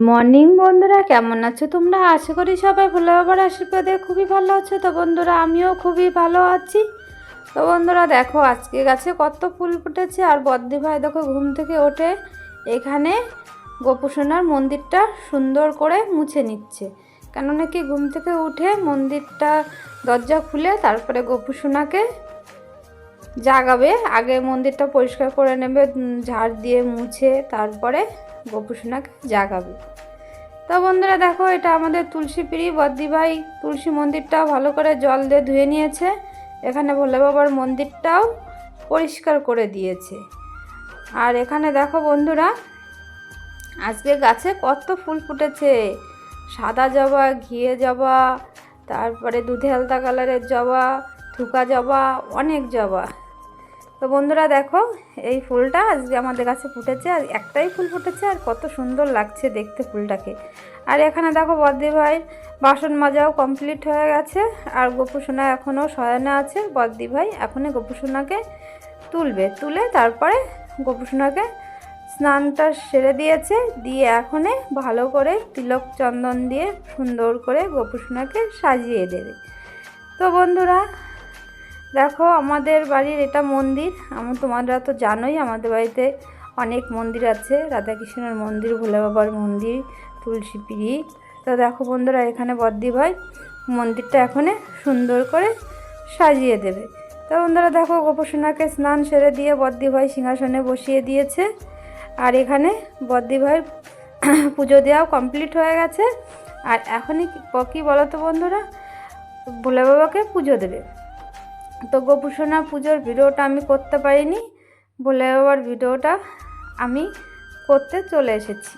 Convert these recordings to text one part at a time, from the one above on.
Morning বন্ধুরা, কেমন আছো তোমরা? আশা করি সবাই ভোলে বাবার আশীর্বাদে খুবই ভালো আছো। তো বন্ধুরা, আমিও খুবই ভালো আছি। তো বন্ধুরা, দেখো, আজকে গাছে কত ফুল ফুটেছে। আর বদ্দি ভাই, দেখো, ঘুম থেকে ওঠে। এখানে গোপুসোনার মন্দিরটা সুন্দর করে মুছে নিচ্ছে। কেননা কি, ঘুম থেকে উঠে মন্দিরটা দরজা খুলে তারপরে গোপুসোনাকে জাগাবে, আগে মন্দিরটা পরিষ্কার করে নেবে ঝাড় দিয়ে মুছে তারপরে গোপুসোনাকে জাগাবে। তো বন্ধুরা দেখো, এটা আমাদের তুলসী পিড়ি বদ্দি ভাই তুলসী মন্দিরটাও ভালো করে জল দিয়ে ধুয়ে নিয়েছে। এখানে ভোলে বাবার মন্দিরটাও পরিষ্কার করে দিয়েছে। আর এখানে দেখো বন্ধুরা, আজকে গাছে কত ফুল ফুটেছে। সাদা জবা, ঘিয়ে জবা, তারপরে দুধে হালতা কালারের জবা থুকা জবা, অনেক জবা। তো বন্ধুরা দেখো, এই ফুলটা আজকে আমাদের কাছে ফুটেছে, আর একটাই ফুল ফুটেছে, আর কত সুন্দর লাগছে দেখতে ফুলটাকে। আর এখানে দেখো বদ্দি ভাই, বাসন মাজাও কমপ্লিট হয়ে গেছে, আর গোপুসোনা এখনও শয়নে আছে। বদ্দি ভাই এখনই গোপুসোনাকে তুলবে, তুলে তারপরে গোপুসোনাকে স্নানটা সেরে দিয়েছে, দিয়ে এখনে ভালো করে তিলক চন্দন দিয়ে সুন্দর করে গোপুসোনাকে সাজিয়ে দেবে। তো বন্ধুরা দেখো, আমাদের বাড়ির এটা মন্দির। আমি তোমরা তো জানোই, আমাদের বাড়িতে অনেক মন্দির আছে। রাধাকৃষ্ণের মন্দির, ভোলে বাবার মন্দির, তুলসী পিড়ি। তো দেখো বন্ধুরা, এখানে বদ্দি ভাই মন্দিরটা এখানে সুন্দর করে সাজিয়ে দেবে। তো বন্ধুরা, দেখো গোপসোনাকে স্নান সেরে দিয়ে বদ্দি ভাই সিংহাসনে বসিয়ে দিয়েছে। আর এখানে বদ্দি ভাইয়ের পুজো দেওয়াও কমপ্লিট হয়ে গেছে। আর এখনই কি- বলো তো বন্ধুরা? ভোলে বাবাকে পুজো দেবে। তো গোপুসোনা পুজোর ভিডিওটা আমি করতে পারিনি, বলে বাবার ভিডিওটা আমি করতে চলে এসেছি।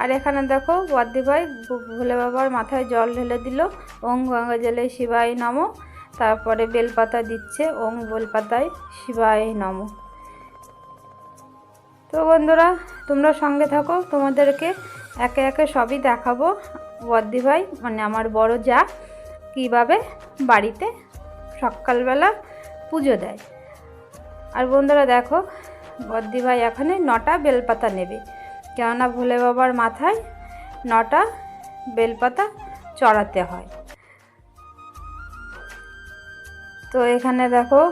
আর এখানে দেখো বদ্দি ভাই ভোলে বাবার মাথায় জল ঢেলে দিল, ওং গঙ্গা জলে শিবাই নম। তারপরে বেলপাতা দিচ্ছে, ওং বেলপাতায় শিবাই নম। তো বন্ধুরা, তোমরা সঙ্গে থাকো, তোমাদেরকে একে একে সবই দেখাবো। বদ্দি ভাই মানে আমার বড় যা, কীভাবে বাড়িতে সকালবেলা পুজো দেয়। আর বন্ধুরা দেখো, বদ্দি ভাই এখানে নটা বেলপাতা নেবে। কেননা ভোলে বাবার মাথায় নটা বেলপাতা চড়াতে হয়। তো এখানে দেখো,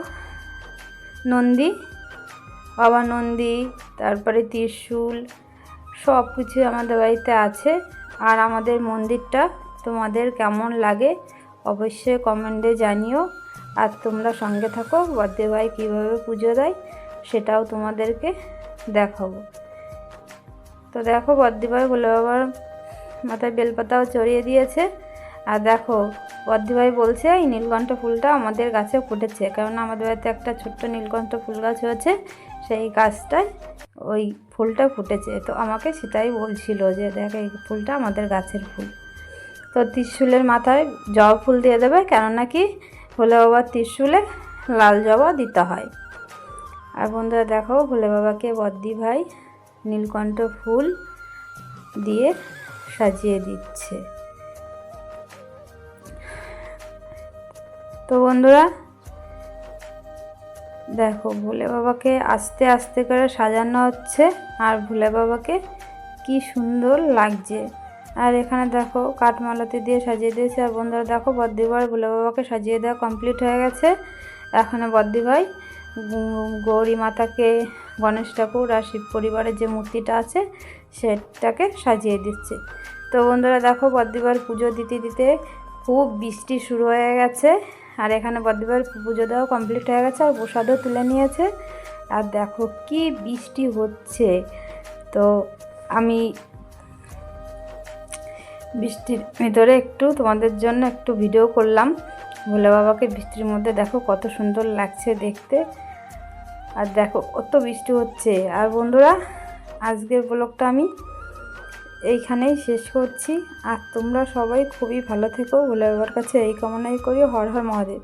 নন্দী, বাবা নন্দী, তারপরে ত্রিশূল সব কিছু আমাদের বাড়িতে আছে। আর আমাদের মন্দিরটা তোমাদের কেমন লাগে অবশ্যই কমেন্টে জানিও। আর তোমরা সঙ্গে থাকো বদ্দে ভাই কীভাবে পুজো দেয় সেটাও তোমাদেরকে দেখাবো। তো দেখো বদ্দি ভাই বলে বাবার মাথায় বেলপাতাও চড়িয়ে দিয়েছে। আর দেখো বদ্দি ভাই বলছে, এই নীলকণ্ঠ ফুলটা আমাদের গাছে ফুটেছে। কারণ আমাদের বাড়িতে একটা ছোট্ট নীলকণ্ঠ ফুল গাছ হয়েছে, সেই গাছটায় ওই ফুলটা ফুটেছে। তো আমাকে সেটাই বলছিল যে, দেখ, এই ফুলটা আমাদের গাছের ফুল। তো ত্রিশুলের মাথায় জবা ফুল দিয়ে দেবে, কেননা কি ভোলে বাবার ত্রিশুলে, লাল জবা দিতে হয়। আর বন্ধুরা দেখো ভোলে বাবাকে বদ্দি ভাই নীলকণ্ঠ ফুল দিয়ে সাজিয়ে দিচ্ছে। তো বন্ধুরা, দেখো ভোলে বাবাকে আস্তে আস্তে করে সাজানো হচ্ছে, আর ভোলে বাবাকে কি সুন্দর লাগছে। আর এখানে দেখো কাঠমালাতে দিয়ে সাজিয়ে দিয়েছে। আর বন্ধুরা দেখো বদ্দিভাই ভোলে বাবাকে সাজিয়ে দেওয়া কমপ্লিট হয়ে গেছে। এখানে বদ্দিভাই উম, গৌরী মাতাকে গণেশ ঠাকুর আর শিব পরিবারের যে মূর্তিটা আছে সেটাকে সাজিয়ে দিচ্ছে। তো বন্ধুরা দেখো বদ্দিবার পুজো দিতে দিতে খুব বৃষ্টি শুরু হয়ে গেছে। আর এখানে বদ্দিবার পুজো দেওয়া কমপ্লিট হয়ে গেছে আর প্রসাদও তুলে নিয়েছে। আর দেখো কি বৃষ্টি হচ্ছে। তো আমি বৃষ্টির ভিতরে একটু তোমাদের জন্য একটু ভিডিও করলাম। ভোলে বাবাকে বৃষ্টির মধ্যে দেখো কত সুন্দর লাগছে দেখতে। আর দেখো, কত বৃষ্টি হচ্ছে। আর বন্ধুরা, আজকের ব্লগটা আমি এইখানেই শেষ করছি। আর তোমরা সবাই খুবই ভালো থেকো। ভোলে বাবার কাছে এই কামনাই করি। হর হর মহাদেব।